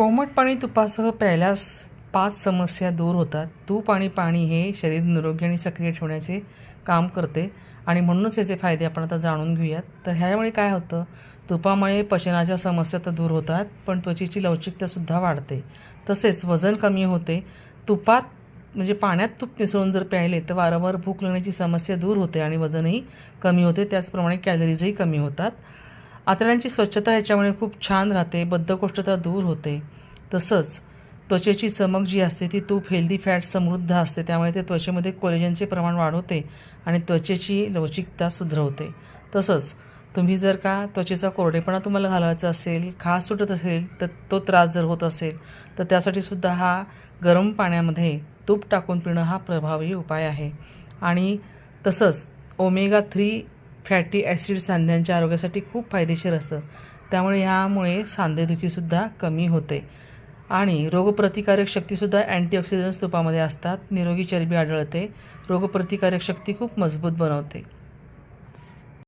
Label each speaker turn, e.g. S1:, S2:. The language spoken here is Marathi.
S1: कोमट पाणी तुपासह प्यायल्यास पाच समस्या दूर होतात. तूप आणि पाणी हे शरीर निरोगी आणि सक्रिय ठेवण्याचे काम करते आणि म्हणूनच याचे फायदे आपण आता जाणून घेऊयात. तर ह्यामुळे काय होतं? तुपामुळे पचनाच्या समस्या तर दूर होतात पण त्वचेची लवचिकतासुद्धा वाढते. तसेच वजन कमी होते. तुपात म्हणजे पाण्यात तूप मिसळून जर प्यायले तर वारंवार भूक लागण्याची समस्या दूर होते आणि वजनही कमी होते. त्याचप्रमाणे कॅलरीजही कमी होतात. आतड्यांची स्वच्छता याच्यामुळे खूप छान राहते बद्धकोष्ठता दूर होते. तसंच त्वचेची चमक जी असते ती तूप हेल्दी फॅट समृद्ध असते त्यामुळे ते त्वचेमध्ये कोलेजनचे प्रमाण वाढवते आणि त्वचेची लवचिकता सुधरवते. तसंच तुम्ही जर का त्वचेचा कोरडेपणा तुम्हाला घालवायचा असेल खास सुटत असेल तर तो त्रास जर होत असेल तर त्यासाठी सुद्धा हा गरम पाण्यामध्ये तूप टाकून पिणं हा प्रभावी उपाय आहे. आणि तसंच ओमेगा थ्री फॅटी ॲसिड सांध्यांच्या आरोग्यासाठी खूप फायदेशीर असतं. त्यामुळे ह्यामुळे सांधेदुखीसुद्धा कमी होते. आणि रोगप्रतिकारक शक्तीसुद्धा अँटीऑक्सिडंट्स तुपामध्ये असतात. निरोगी चरबी आढळते. रोगप्रतिकारक शक्ती खूप मजबूत बनवते.